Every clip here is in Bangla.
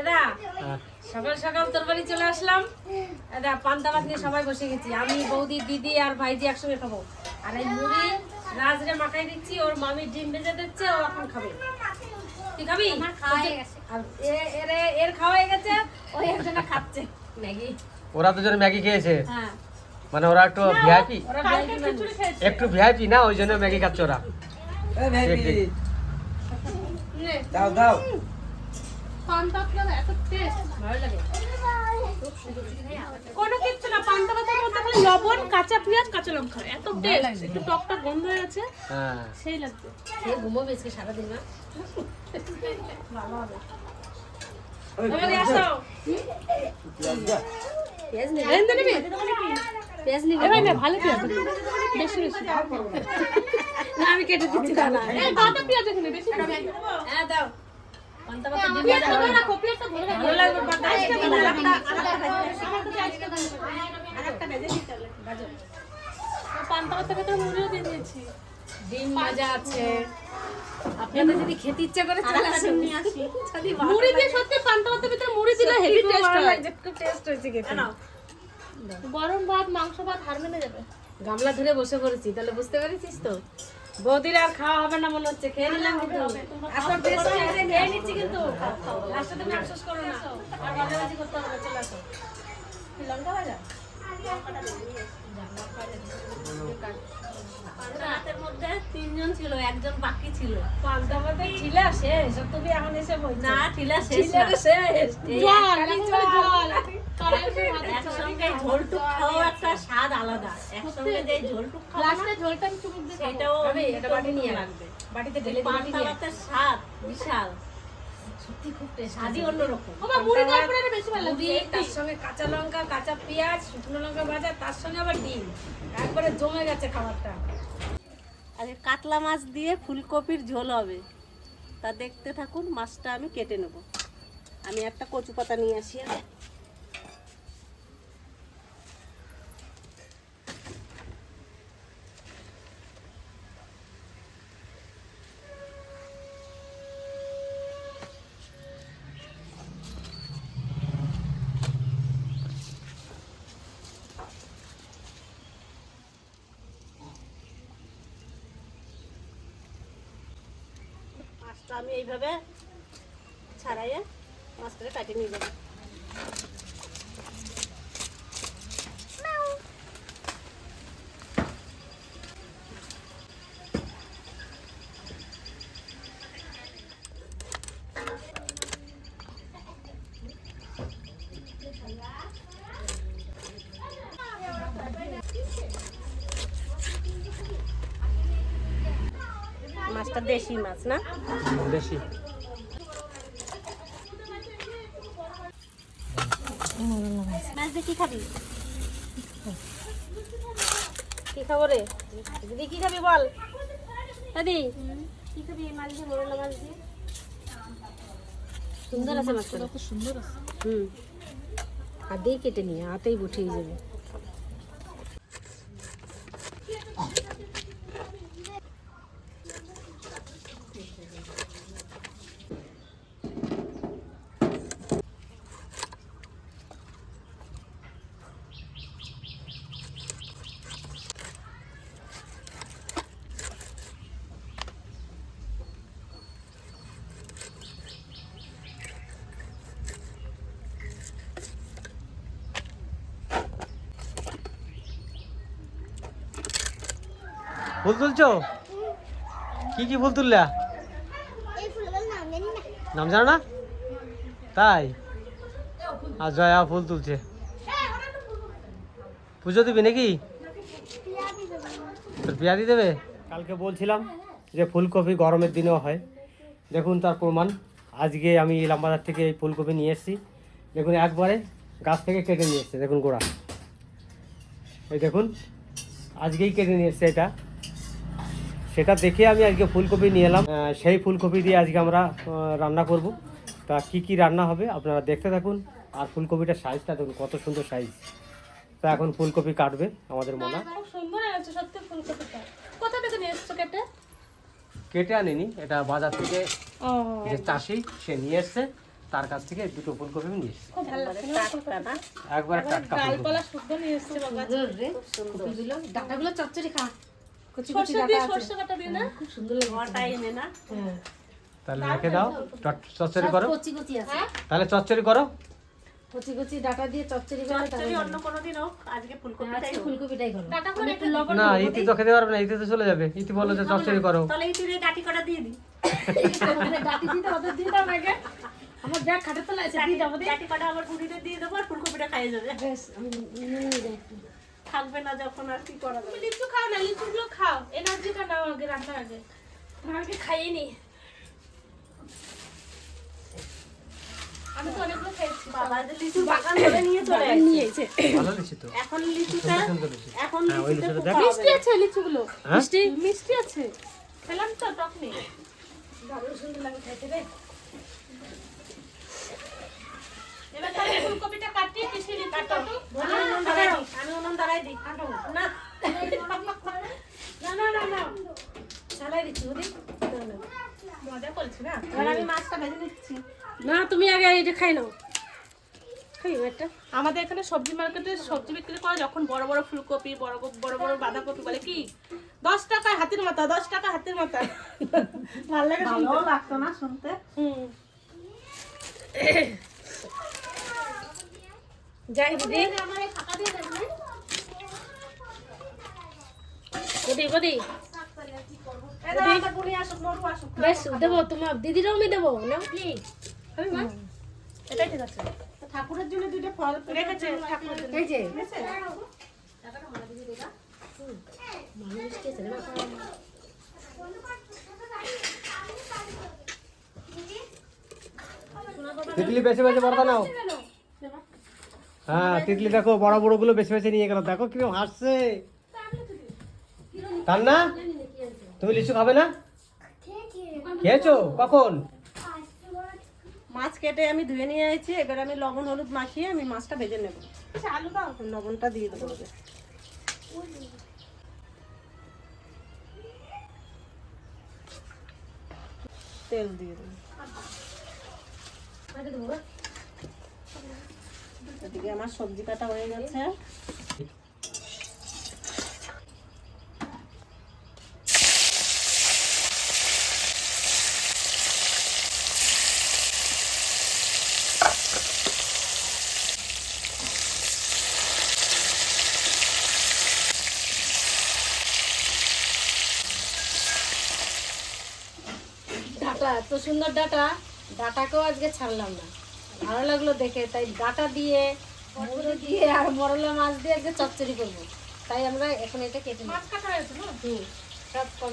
এদা। সকাল সকাল তোর বাড়ি চলে আসলাম। এদা পান্তা ভাত নিয়ে সবাই বসে গেছি। আমি বৌদি দিদি আর ভাইজি একসঙ্গে খাব। আর এই মুড়ি রাজরে মাখাই দিচ্ছি ওর মামি ডিম ভেজে দিচ্ছে ও এখন খাবে। তুই খাবি? আর এর এর খাওয়া হয়ে গেছে ওই একজনে খাচ্ছে। ম্যাগি। ওরা দুজন ম্যাগি খেয়েছে। হ্যাঁ। মানে ওরা একটু ভিআইপি। একটু ভিআইপি না ওই জন্য ম্যাগি খাচ্ছে ওরা। দাও দাও। পান্তা ভাত এত টেস্ট ভালো লাগে। কোনো কিচ্ছু না পান্তা ভাতের মধ্যে খালি লবণ কাঁচা পেঁয়াজ কাঁচা লঙ্কা। এত টেস্ট একটু টকটা গন্ধ হয়ে আছে হ্যাঁ। সেই লাগছে খেয়ে ঘুমোবে আজকে সারাদিন না ভালো হবে। না ভালো পেঁয়াজ বেশি বেশি। না। আমি কেটে দিচ্ছি দাদা পেঁয়াজ এখানে বেশি হ্যাঁ দাও। খেতে ইচ্ছা করে সত্যি ভাতের টেস্ট হয় হয়েছে গরম ভাত, মাংস ভাত যাবে। গামলা ধরে বসে পড়েছি, তাহলে বুঝতে পেরেছিস তো? বৌদির আর খাওয়া হবে না মনে হচ্ছে খেয়ে নিলাম কিন্তু এত টেস্ট হয়েছে খেয়ে নিচ্ছি কিন্তু। লাস্টে তুমি আফসোস করো না। আর ভাজাভাজি করতে হবে চলে আসো। লঙ্কা ভাজা? তিনজন ছিল একজন বাকি ছিল। ঠিলা শেষ তুমি এখন এসে না ঠিলা শেষ শেষ। একসঙ্গে ঝোলটুক খাওয়া আলাদা। একসঙ্গে যে ঝোলটুক না, লাস্টে ঝোলটা আমি চুমুক দিয়ে সেটাও এটা বাটি নিয়ে লাগবে বাটিতে ঢেলে পান্তা স্বাদ বিশাল। সত্যি খুব টেস্ট স্বাদই অন্যরকম। বাবা মুড়ি বেশি ভালো লাগছে। তার সঙ্গে কাঁচা লঙ্কা কাঁচা পেঁয়াজ শুকনো লঙ্কা ভাজা তার সঙ্গে আবার ডিম। একবারে জমে গেছে খাবারটা। আর কাতলা মাছ দিয়ে ফুলকপির ঝোল হবে। তা দেখতে থাকুন মাছটা আমি কেটে নেব। আমি একটা কচু পাতা নিয়ে আসি আগে। মাছটা আমি এইভাবে ছাড়াইয়ে মাছটাকে কাটিয়ে নিয়ে যাব মাছটা দেশি মাছ না? বেশি মাছ দিয়ে কি খাবি? কি খাব রে? দিদি কি খাবি বল? দাদি কি খাবি এই মাছ দিয়ে মোরলা মাছ দিয়ে? সুন্দর আছে মাছটা। সুন্দর আছে। হুম। হাতেই কেটে নিয়ে হাতেই উঠেই যাবে। ফুল তুলছো? কি কি ফুল তুললা? নাম জানো না। তাই? আর জয়া ফুল তুলছে। পুজো দিবি নাকি? তোর দিয়ে দেবে? কালকে বলছিলাম যে ফুলকপি গরমের দিনেও হয়। দেখুন তার প্রমাণ। আজকে আমি ইলামবাজার থেকে এই ফুলকপি নিয়ে এসেছি। দেখুন একবারে গাছ থেকে কেটে নিয়ে এসছে। দেখুন গোড়া। এই দেখুন আজকেই কেটে নিয়ে এসছে এটা। সেটা দেখে আমি আজকে ফুলকপি নিয়ে এলাম। সেই ফুলকপি দিয়ে আজকে আমরা রান্না করব। তা কি কি রান্না হবে আপনারা দেখতে থাকুন। আর ফুলকপিটার সাইজটা দেখুন কত সুন্দর সাইজ তা এখন ফুলকপি কাটবে আমাদের মনে। হয়। সুন্দর আছে সত্যি ফুলকপিটা। কোথা থেকে নিয়ে এসছো কেটে? কেটে আনিনি এটা বাজার থেকে। ও। যে চাষি সে নিয়ে এসছে। তার কাছ থেকে দুটো ফুলকপি নিয়ে এসেছি। একবারে টাটকা ফুলকপি। নিয়ে এসছে বাবা। সুন্দর ডাটাগুলো চচ্চড়ি খা। কচি কচি সর্ষে আছে। সর্ষে বাটা দিয়ে না? খুব সুন্দর লাগে ঘটা এনে না? হ্যাঁ। তাহলে রেখে দাও। চট- চচ্চড়ি করো। কচি কচি আছে। তাহলে চচ্চড়ি করো। কচি কচি ডাটা দিয়ে চচ্চড়ি করে চচ্চড়ি অন্য কোনো দিন হোক আজকে ফুলকপিটাই। ফুলকপিটাই করো। ডাটাগুলো আমি একটু লবণ না ইতি তো খেতে পারবে না ইতি তো চলে যাবে। ইতি বলো যে চচ্চড়ি করো। তাহলে ডাটি কটা দিয়ে দিই। মানে ডাটি দিতে ওদের দিয়ে দাও আগে। আমার ব্যাগ খাটে তো লাগছে দিয়ে যাব দিয়ে ডাটি কটা আমার বুড়িতে দিয়ে দেবো আর ফুলকপিটা খাইয়ে যাবে। বেশ আমি নিয়ে নিয়ে যাই একটু। থাকবে না যখন আর কি করা যাবে। লিচু খাও না লিচুগুলো খাও। এনার্জিটা নাও আগে রান্নার আগে। আমাকে খাইয়ে নি আমি তো অনেকগুলো খেয়েছি। বাবা যে লিচুর বাগান ধরে নিয়ে চলে নিয়েছে ভালো দিচ্ছি তো। এখন লিচুটা এখন হ্যাঁ, লিচুটা মিষ্টি আছে লিচুগুলো। হ্যাঁ? মিষ্টি? মিষ্টি আছে। খেলাম তো টক নেই দারুণ সুন্দর লাগে খাইতে রে এবার তাহলে ফুলকপিটা কাটি পিসি লিচু কাটো আমি উনুন ধরাই দিই, আমি উনুন ধরাই দিই না। না না না না। চালাই দিচ্ছি বুঝি মজা করছি না? এবার আমি মাছটা ভেজে নিচ্ছি। না তুমি আগে এটা খাই নাও। আমাদের এখানে সবজি মার্কেটে সবজি বিক্রি করে যখন বড় বড় ফুলকপি বড় বড় বড় বাঁধাকপি বলে কি? দশ টাকায় হাতির মাথা দশ টাকা হাতির মাথা। ভালো লাগে ভালো লাগতো না শুনতে। হুম। যাই দিদি। আমার বুড়ি আসুক, মরু আসুক। বেশ দেবো তোমার দিদিরও আমি দেবো না কি এটাই ঠিক আছে। ঠাকুরের জন্য দুইটা ফল রেখেছে ঠাকুরের এই যে। পেয়েছে? ভালো মিষ্টি আছে রে মা। তিতলি বেছে বেছে বড়টা নাও। হ্যাঁ তিতলি দেখো বড় বড়গুলো বেছে বেছে নিয়ে গেল। দেখো কীরকম হাসছে। তার না তুমি লিচু খাবে না? খেয়েছো? কখন? মাছ কেটে আমি ধুয়ে নিয়ে আইছি, এবার আমি লবণ, হলুদ মাখিয়ে আমি মাছটা ভেজে নেব। দাও লবণটা দিয়ে দেবো তেল দিয়ে দেবো। এদিকে আমার সবজি কাটা হয়ে গেছে ডাটা এত সুন্দর ডাটা ডাটাকেও আজকে ছাড়লাম না। ভালো লাগল দেখে তাই ডাটা দিয়ে দিয়ে আর মরলা মাছ দিয়ে আজকে চচ্চড়ি করব। তাই আমরা এখন এটা কেটে নিই মাছ কাটা হয়েছে না? হুম সব কম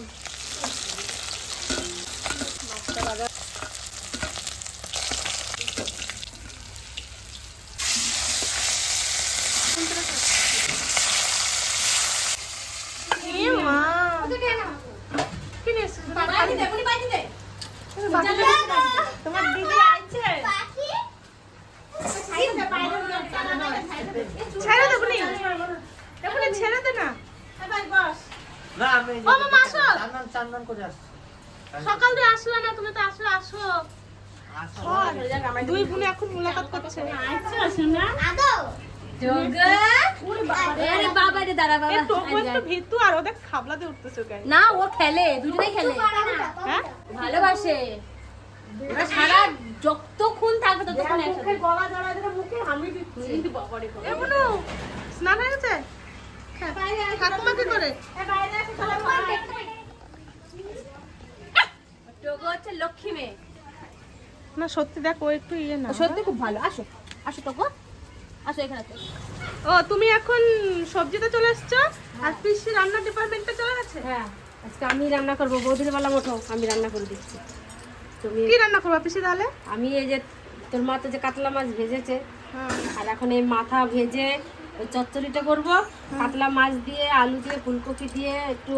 মাছটা বাবা এ মা কি নিয়ে এসেছিস? তোমার দিদি আইছে ছেড়ে দেবো নি দেখুন ছেড়ে দে না না আমি ও মামা আসো চান্দান চান্দান করে আসছি সকাল দিয়ে আসলো না তুমি তো আসো আসো দুই বোনে এখন মুলাকাত করছে আরে বাবা রে দাঁড়া এই বাবা টকু একটু ভিতু আর ওদের খাবলা দিয়ে উঠতেছে গায়ে না ও খেলে দুজনেই খেলে ভালোবাসে সারা যতক্ষণ থাকবে ততক্ষণ স্নান হয়ে গেছে লক্ষ্মী মেয়ে। না সত্যি দেখ একটু ইয়ে না সত্যি খুব ভালো। আসো আসো টোগো। আসো এখানে। ও তুমি এখন সবজিতে চলে এসছো আর পিসি রান্নার ডিপার্টমেন্টে চলে গেছে? হ্যাঁ আজকে আমি রান্না করব। বৌদির বেলা মোটো আমি রান্না করে দিচ্ছি। তুমি কি রান্না করবা পিসি তাহলে? আমি এই যে তোর মা তো যে কাতলা মাছ ভেজেছে হ্যাঁ। আর এখন এই মাথা ভেজে ওই চচ্চড়িটা করব। কাতলা মাছ দিয়ে আলু দিয়ে ফুলকপি দিয়ে একটু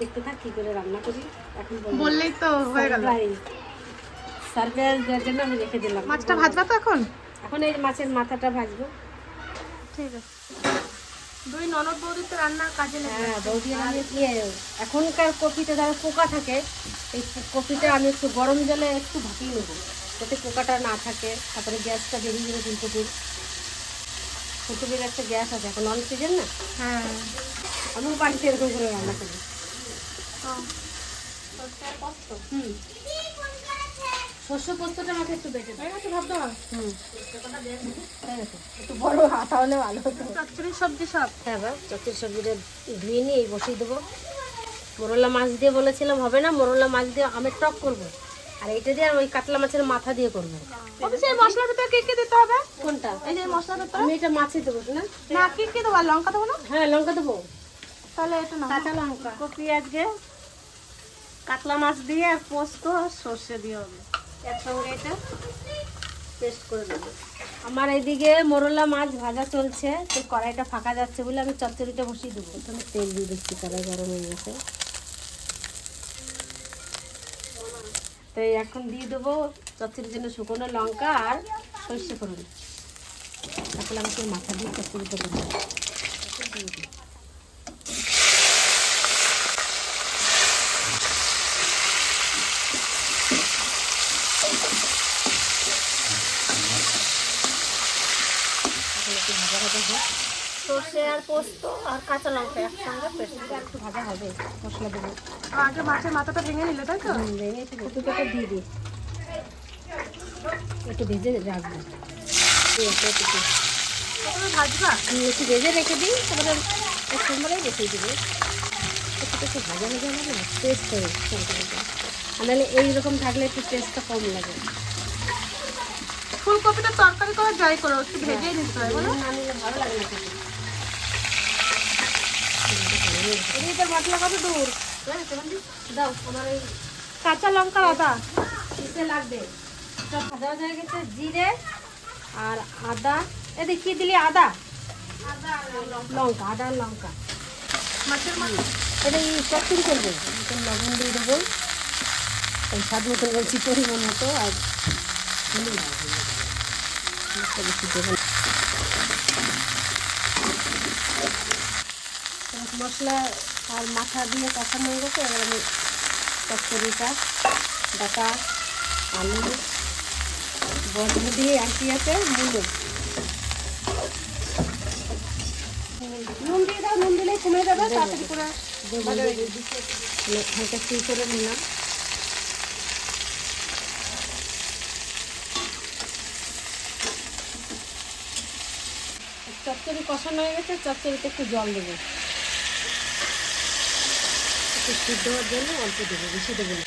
দেখতে থাক কি করে রান্না করি। এখন বললেই তো হয়ে গেল। দেওয়ার জন্য আমি রেখে দিলাম। মাছটা ভাজবা তো এখন? এখন এই মাছের মাথাটা ভাজবো। ঠিক আছে। দুই ননদ বৌদির তো রান্নার কাজে হ্যাঁ বৌদি আমি ইয়ে এখনকার কপিতে যারা পোকা থাকে এই কপিটা আমি একটু গরম জলে একটু ভাপিয়ে নেব। যাতে পোকাটা না থাকে তারপরে গ্যাসটা বেরিয়ে যাবে ফুলকপির। ফুলকপির একটা গ্যাস আছে এখন অন সিজন না? হ্যাঁ। আমিও বাড়িতে এরকম করে রান্না করি। হুম। শস্য পোস্তটা আমাকে একটু বেটে দাও। হয়ে গেছে ভাত দেওয়া হুম একটু বড় হাতা হলে ভালো হতো। চচ্চড়ি সবজি সব। হ্যাঁ বা চচ্চড়ি সবজিটা ধুয়ে নিয়ে এই বসিয়ে দেবো। মোরলা মাছ দিয়ে বলেছিলাম হবে না? মোরলা মাছ দিয়ে আমের টক করব। আর এটা দিয়ে ওই কাতলা মাছের মাথা দিয়ে করব। এই মশলার ভিতরে কি কি দিতে হবে? কোনটা? এই যে এই মশলার ভিতরে। আমি এটা মাছই দেবো না না কি কি দেবো? লঙ্কা দেবো না? হ্যাঁ লঙ্কা দেবো। তাহলে এটা না কাঁচা লঙ্কা। কপি আজকে। কাতলা মাছ দিয়ে আর পোস্ত সর্ষে দিয়ে হবে। একসঙ্গে এটা পেস্ট করে দেবো আমার এইদিকে মোরলা মাছ ভাজা চলছে তো কড়াইটা ফাঁকা যাচ্ছে বলে আমি চচ্চড়িটা বসিয়ে দেবো। প্রথমে তেল দিয়ে দিচ্ছি কড়াই গরম হয়ে গেছে। তো এখন দিয়ে দেবো চচ্চড়ির জন্য শুকনো লঙ্কা আর সর্ষে ফোড়ন। তারপরে আমি সেই মাথা দিয়ে চচ্চড়িটা করব। একটু ভাজা ভাজা হোক। সর্ষে আর পোস্ত আর কাঁচা লঙ্কা একসঙ্গে একটু ভাজা হবে। মশলা দেবো। আগে মাছের মাথাটা ভেঙে নিলে তাই তো? ভেঙে একটু দিয়ে দিই একটু ভেজে রাখব। একটু ভাজবা? একটু ভেজে রেখে দিই তারপরে সোমবারেই রেখে দেবো। একটু একটু ভাজা ভাজা লাগে টেস্ট হয় নাহলে এইরকম থাকলে একটু টেস্টটা কম লাগে। ফুলকপিটা তরকারি করে যাই করো একটু ভেজেই নিতে হয় বলো। ভালো লাগে মশলা কত দূর? হ্যাঁ, দাও আমার ওই কাঁচা লঙ্কা আদা। কিসে লাগবে। সব ভাজা ভাজা হয়ে গেছে জিরে আর আদা। এদিকে কি দিলি? আদা? লঙ্কা। আদা লঙ্কা। মাছের মাথা। এটা এই চচ্চড়ি করব। লবণ দিয়ে দেবো। স্বাদ মতন বলছি পরিমাণ মতো আর। মশলা আর মাথা দিয়ে কষানো হয়ে গেছে, এবার আমি চচ্চড়িটা ডাটা আলু দিয়ে আঁকি আছে, মূলো। নুন দিয়ে দাও, নুন দিলেই কমে যাবে, তাড়াতাড়ি করে হালকা একটু করে নিলাম। চচ্চড়ি কষানো হয়ে গেছে চচ্চড়িতে একটু জল দেবো। একটু সিদ্ধ হওয়ার জন্য অল্প দেবো বেশি দেবো না।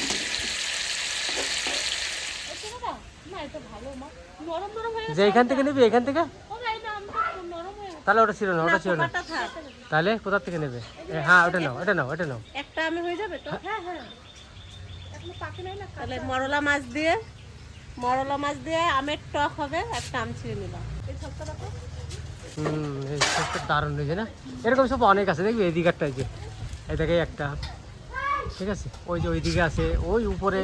না এটা ভালো মা। নরম নরম হয়ে যে এখান থেকে নিবি এখান থেকে? ও ভাই না আমি তো নরম হয়ে তাহলে ওটা ছিল না ওটা ছিল না। তাহলে কোথা থেকে নেবে? হ্যাঁ ওটা নাও ওটা নাও ওটা নাও। একটা আমি হয়ে যাবে তো? হ্যাঁ। হ্যাঁ এখনও পাকে নাই না তাহলে মরলা মাছ দিয়ে মরলা মাছ দিয়ে আমের টক হবে একটা আম ছিঁড়ে নিলাম। এই হুম এই সবটা দারুণ রয়েছে না? এরকম সব অনেক আছে দেখবি এই দিকারটা এই যে। এই দেখে একটা ঠিক আছে? ওই যে ওই দিকে আছে ওই উপরে।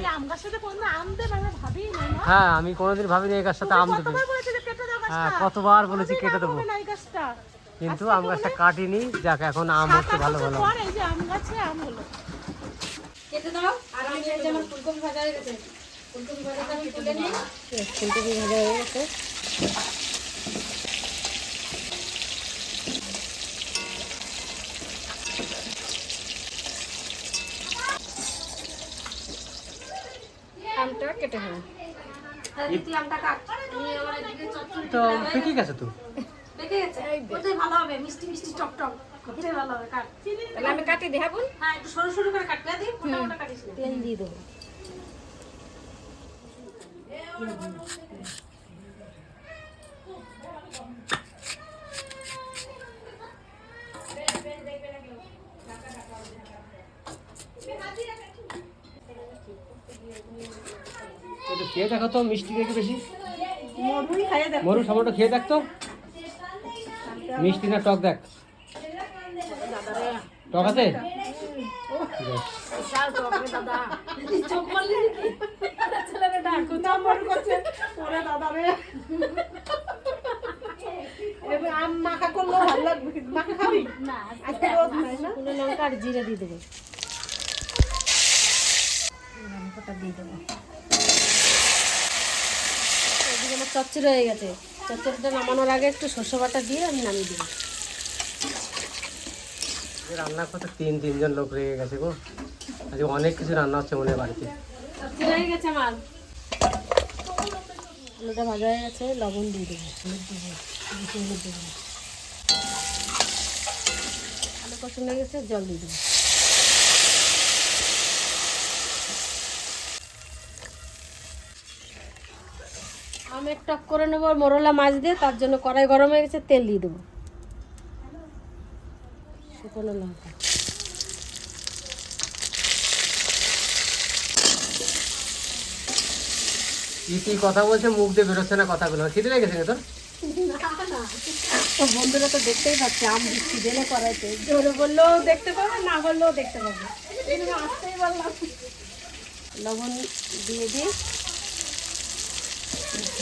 হ্যাঁ আমি কোনোদিন ভাবিনি এই গাছটাতে আম দেবে। কতবার বলেছি কেটে হ্যাঁ কতবার বলেছি কেটে দেবো। হবে না এই গাছটা। কিন্তু আম গাছটা কাটিনি যাক এখন আম হচ্ছে ভালো ভালো পর এই যে আম গাছে আম হলো। কেটে দাও আমি এই যে ফুলকপি ভাজা হয়ে গেছে ফুলকপি ভাজাটা আমি তুলে নিই ফুলকপি ভাজা হয়ে গেছে আমটা কেটে নেব তুই আমটা কাট নিয়ে আমার এদিকে চচ্চড়ি তো পেকে গেছে তো পেকে গেছে ওটাই ভালো হবে মিষ্টি মিষ্টি টক টক ওটাই ভালো হবে কাট তাহলে আমি কাটি দেখাবো হ্যাঁ একটু সরু সরু করে কাটতে দিই মোটা মোটা কাটিস তেল দিয়ে দেবো খেয়ে দেখো তো মিষ্টি দেখি বেশি? মরু টমেটো খেয়ে দেখ তো। মিষ্টি না টক দেখ। টক আছে? নাকি লঙ্কা আর জিরে দিয়ে দেবো। লঙ্কাটা দিয়ে দেবো। চচ্চড়ি হয়ে গেছে। চচ্চড়িটা নামানোর আগে একটু শস্য বাটা দিয়ে আমি নামিয়ে দিই রান্না করতে তিন তিনজন লোক রেগে গেছে গো। আজকে অনেক কিছু রান্না হচ্ছে মনে বাড়িতে। হয়ে গেছে আমার। আলুটা ভাজা হয়ে গেছে লবণ দিয়ে দেবো। হলুদ দেবো হলুদ দেবো আলু কষানো হয়ে গেছে জল দিয়ে দেবো। আমের টক করে নেব মোরলা মাছ দিয়ে তার জন্য কড়াই গরম হয়ে গেছে তেল দিয়ে দেবো। শুকনো লঙ্কা। কি কথা বলছে? মুখ দিয়ে বেরোচ্ছে না কথাগুলো। খিদে লেগেছে তোর? তো বন্ধুরা তো দেখতেই পাচ্ছে আম দিচ্ছি জেলে করাইতে। জোরে বললেও দেখতে পাবে না বললেও দেখতে পাবে। আসতেই বললাম লবণ দিয়ে দিই।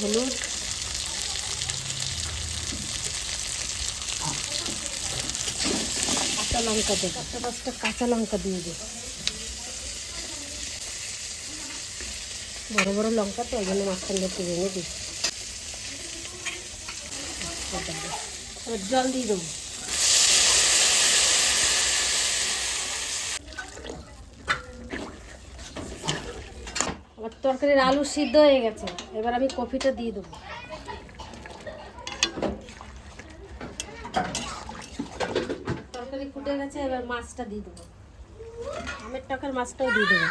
হলুদ। কাঁচা লঙ্কা দেবো। চারটে পাঁচটা কাঁচা লঙ্কা দিয়ে দেবো। বড় বড় লঙ্কা তো ওই জন্য মাঝখান দিয়ে একটু ভেঙে দিই। জল দিয়ে দেবো। তরকারির আলু সিদ্ধ হয়ে গেছে। এবার আমি কফিটা দিয়ে দেবো। তরকারি ফুটে গেছে, এবার মাছটা দিয়ে দেবো। আমের টাকার মাছটাও দিয়ে দেবো।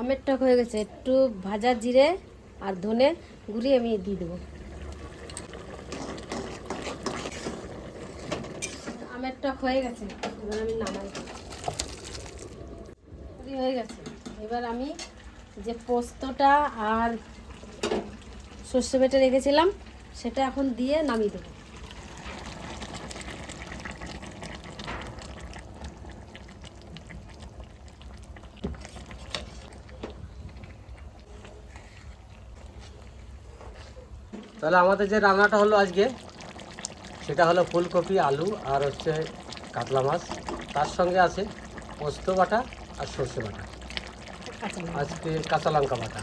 আমের টক হয়ে গেছে, একটু ভাজা জিরে আর ধনে গুঁড়ি আমি দিয়ে দেবো আমের টক হয়ে গেছে। এবার আমি নামাই। পুরি হয়ে গেছে। এবার আমি যে পোস্তটা আর সর্ষে বেটে রেখেছিলাম, সেটা এখন দিয়ে নামিয়ে দেবো। তাহলে আমাদের যে রান্নাটা হলো আজকে, সেটা হলো ফুলকপি, আলু আর হচ্ছে কাতলা মাছ তার সঙ্গে আছে পোস্ত বাটা আর সর্ষে বাটা। আজকে কাঁচা লঙ্কা বাটা।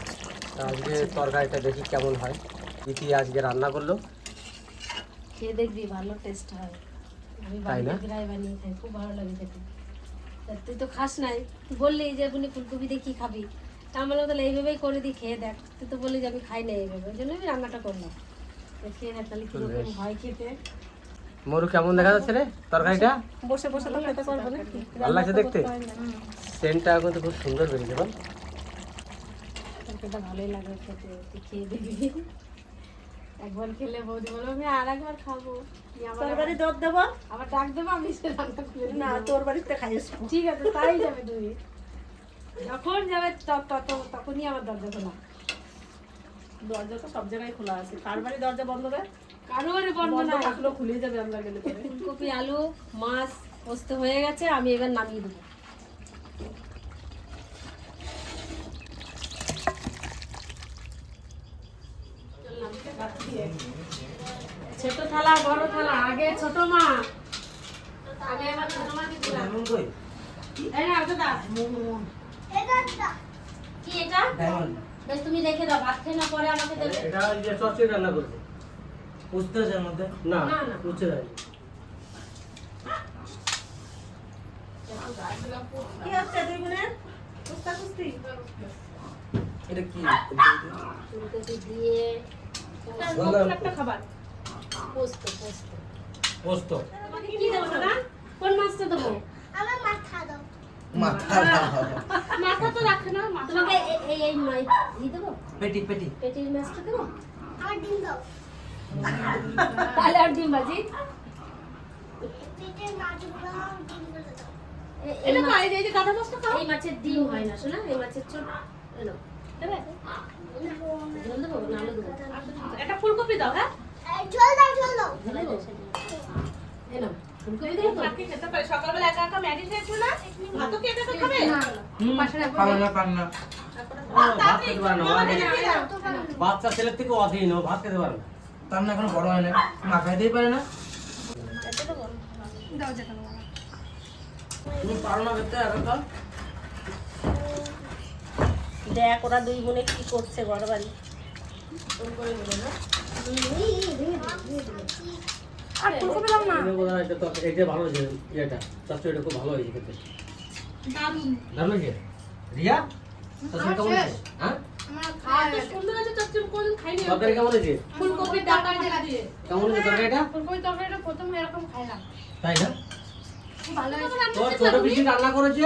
আজকে তরকারিটা দেখি কেমন হয়। ইতি আজকে রান্না করল। খেয়ে দেখবি ভালো টেস্ট হয়। আমি বাড়িতে বানিয়ে খাই খুব ভালো লাগে খেতে। তা তুই তো খাস নাই। তুই বললি যে আপনি ফুলকপি দিয়ে কী খাবি? তা তাহলে এইভাবেই করে দিই খেয়ে দেখ। তুই তো বললি যে আমি খাই না এইভাবে। ওই জন্য আমি রান্নাটা করলাম। খেয়ে দেখ তাহলে কীরকম হয় খেতে। মরু কেমন দেখা যাচ্ছে রে? তরকারিটা? বসে বসে তো খেতে পারব না ভালো লাগছে দেখতে? সেন্টটা কিন্তু খুব সুন্দর বেরিয়েছে বল তরকারিটা ভালোই লাগে খেতে তুই খেয়ে দেখবি। একবার খেলে বৌদি বলব আমি আর একবার খাব। তোর বাড়ি দেবো? আবার ডাক দেবো আমি সে রান্না খুলে না তোর বাড়িতে ঠিক আছে তাই যাবে তুমি যখন যাবে তখনই আমার দরজা খোলা। দরজা তো সব জায়গায় খোলা আছে। কার বাড়ি দরজা বন্ধ রে কারও আরে বন্ধ বন্ধ খুলে যাবে আমরা গেলে ফুলকপি আলু মাছ পোস্ত হয়ে গেছে আমি এবার নামিয়ে দেবো। ছোট থালা বড় থালা আগে ছোট মা। আগে এবার ছোট মা দিছিলাম এই না দাদা কি এটা? বেশ তুমি রেখে দাও ভাত খেয়ে না পরে আমাকে দেবে। এটা যে রান্না করবে। বুঝতে আছে মধ্যে না না, না। কি হচ্ছে দুই বোনের? কুস্তা কুস্তি? এটা কি? ফুলকপি দিয়ে একটা খাবার। পোস্ত পোস্ত। পোস্ত। কি দেবো দাদা? কোন মাছটা দেবো? মাথা মাথা তো রাখে না মাথা। তোমাকে এই এই দিয়ে দেবো? পেটি পেটি। পেটির মাছটা দেবো? তাহলে আর ডিম ভাজি? এটা মাছ- এই যে কাঁটা মাছটা খাও। এই মাছের ডিম হয় না শোনা? এই মাছের ছোট এলো দেবে? ঝোল দেবো? না আলু দেবো একটা ফুলকপি দাও হ্যাঁ? দেবো? এলো ফুলকপি দেবো। তো? খেতে পারে। সকালবেলা একা একা ম্যাগি খেয়েছো না? ভাতও কি একা একা খাবে? পাশে রাখো। না পারে না। ভাত। বাচ্চা ছেলের থেকে অধীন ও ভাত খেতে পারে না। তার না এখনও বড় হয় না মাথায় দিয়ে পারে না। তুমি পারো না করতে একা দেখ ওরা দুই বোনে কি করছে ঘর বাড়ি। আর ফুলকপি দাও না। এটা এটা তো এটা ভালো হয়েছে এটা চচ্চড়িটা খুব ভালো হয়েছে খেতে। দারুণ দারুণ হয়েছে? রিয়া? হ্যাঁ? আমার খাওয়া এত সুন্দর আছে চচ্চড়ি কোনদিন খাইনি। আমি। তরকারি কেমন হয়েছে? ফুলকপির ডাটা ডাটা দিয়ে কেমন হয়েছে তরকারিটা? ফুলকপি তরকারিটা প্রথম এরকম খাইলাম। তাই না? খুব ভালো হয়েছে। তোর ছোট পিসি রান্না করেছে?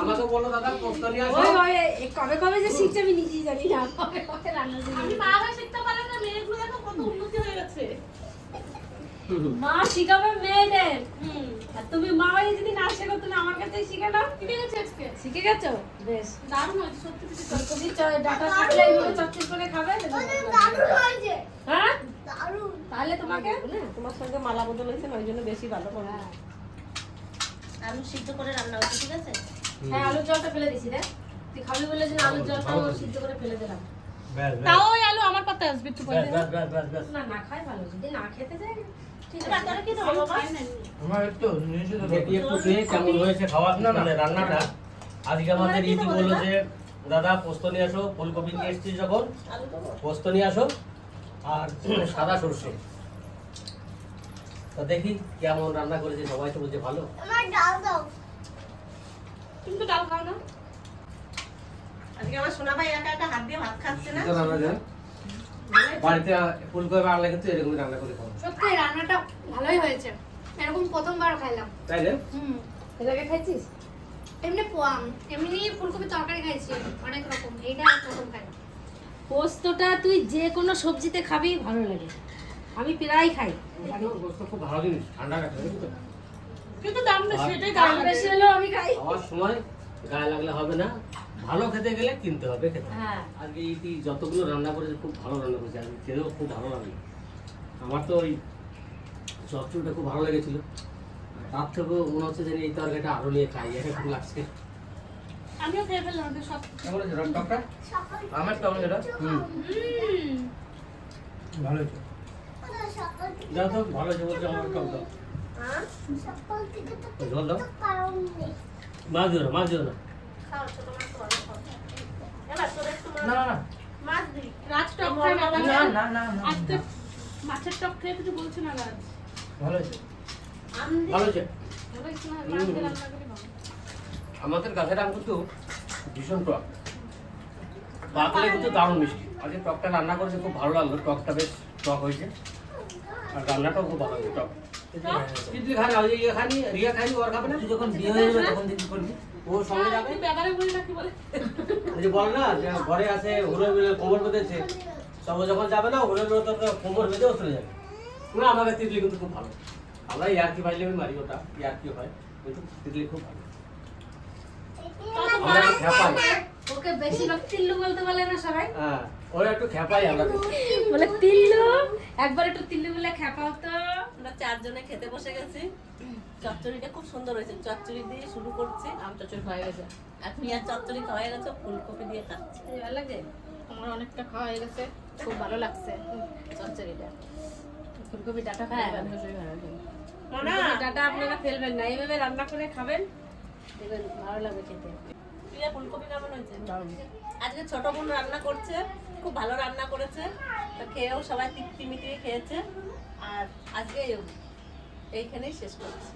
আমাকে বলল দাদা পোস্ত নিয়ে আসো ওই ওই এই কবে কবে যে শিখছে আমি নিজেই জানি না। কবে কবে রান্না শিখেছি। আমি মা হয়ে শিখতে পারে না মেয়েগুলো দেখো কত উন্নতি হয়ে গেছে মা শিখাবে মেয়েদের। আর তুমি মা হয়ে যদি না শেখো তুমি আমার কাছেই শিখে নাও। ঠিক আছে আজকে? শিখে গেছো? বেশ। দারুণ হয়েছে সত্যি সত্যি ফুলকপি ডাটা থাকলে এইভাবে চচ্চড়ি করে খাবে? হ্যাঁ? তাহলে তোমাকে? তোমার সঙ্গে মালা বদল হয়েছে না ওই জন্য বেশি ভালো করে। আলু সিদ্ধ করে রান্না হচ্ছে ঠিক আছে? হ্যাঁ আলুর জলটা ফেলে দিছি রে তুই খাবি বলে যে আলুর জলটা সিদ্ধ করে ফেলে দিলাম। তাও ওই আলু আমার পাতে আসবে একটু ব্যাস না? না খাই ভালো। যদি না খেতে চাই কেমন হয়েছে খাওয়া না মানে রান্নাটা। আজকে আমাদের ইতি বলল যে দাদা পোস্ত নিয়ে আসো ফুলকপি নিয়ে এসেছি যখন। পোস্ত নিয়ে আসো আর সাদা সর্ষে। তা দেখি কেমন রান্না করেছে সবাই তো বলছে ভালো। তুমি তো ডাল খাও না? আজকে আমার সোনা ভাই একা একা হাত দিয়ে ভাত খাচ্ছে না। বাড়িতে ফুলকপি আনলে কিন্তু এরকমই রান্না করে খাব সত্যি রান্নাটা ভালোই হয়েছে। এরকম প্রথমবার খাইলাম। তাই রে হুম। আগে খাইছিস? এমনি পোয়াম এমনি ফুলকপি তরকারি খাইছি অনেক রকম। এইটা প্রথম খাইলাম পোস্তটা তুই যে কোনো সবজিতে খাবি ভালো লাগে। আমি প্রায় খাই। পোস্ত খুব ভালো জিনিস ঠান্ডা রাখে কিন্তু দাম বেশি এটাই দাম বেশি হলেও আমি খাই। খাওয়ার সময় গায়ে লাগলে হবে না ভালো খেতে গেলে কিনতে হবে খেতে হ্যাঁ। আজকে ইতি যতগুলো রান্না করেছে খুব ভালো রান্না করেছে আজকে খেতেও খুব ভালো লাগল আমার তো ওই চচ্চড়িটা খুব ভালো লেগেছিল। তার থেকেও মনে হচ্ছে যে এই তরকারিটা আরও নিয়ে খাই এরকম লাগছে। আমিও খেয়ে ফেললাম ওদের সব কেমন হয়েছে? টকটা আমার কেমন এটা হুম। হুম ভালো হয়েছে। তো ভালো হয়েছে বলছে আমার টক দাও জল দাও। মাছ দিও না মাছ দিও না। মাছ- না না মাছ দিই। রাজ টক খাই না না না না। না মাছের টক খেয়ে কিছু বলছে না রাজ ভালো দিই ভালো ভালো। আমাদের গাছের আম কিন্তু ভীষণ টক। পাতলে কিন্তু দারুণ মিষ্টি। আজকে টকটা রান্না করেছে খুব ভালো লাগল। টকটা বেশ টক হয়েছে। আর রান্নাটাও খুব ভালো হয়েছে টক। তিতলি খানি ওই ইয়ে খানি রিয়া খানি ওর খাবে না? তুই যখন বিয়ে হয়ে যাবে তখন দেখি করবি। ও সঙ্গে যাবে? ব্যাপারে বলি না কি বলে বল না যে ঘরে আছে হুড়ো মিলে কোমর বেঁধেছে। ও যখন যাবে না মিলে তো কোমর বেঁধে ও চলে যাবে। না আমাদের তিতলি কিন্তু খুব ভালো। আমরা ইয়ার্কি পাইলে আমি মারি ওটা ইয়ার্কি হয় কিন্তু তিতলি খুব ভালো। আমরা একটু খেপাই। ওকে বেশিরভাগ তিল্লু বলতে বলে না সবাই? হ্যাঁ ওরা একটু খেপাই আমরা। বলে তিল্লু? একবার একটু তিল্লু বলে খেপাও তো। আমরা চারজনে খেতে বসে গেছি। চচ্চড়িটা খুব সুন্দর হয়েছে। চচ্চড়ি দিয়ে শুরু করছি। আম চচ্চড়ি খাওয়া গেছে। আর পেঁয়াজ চচ্চড়ি খাওয়া গেছে ফুলকপি দিয়ে খাচ্ছি। ভালো লাগে? আমার অনেকটা খাওয়া হয়ে গেছে। খুব ভালো লাগছে। চচ্চড়িটা ফুলকপি ডাটা হ্যাঁ। খাবেন? লাগছে। ফুলকপি ডাটা আপনারা ফেলবেন না। এইভাবে রান্না করে খাবেন। দেখবেন ভালো লাগবে খেতে। ফুলকপি কেমন হয়েছে? আজকে ছোট বোন রান্না করছে খুব ভালো রান্না করেছে। তো খেয়েও সবাই তৃপ্তি মিটিয়ে খেয়েছে। আর আজকে এইখানেই শেষ করছি।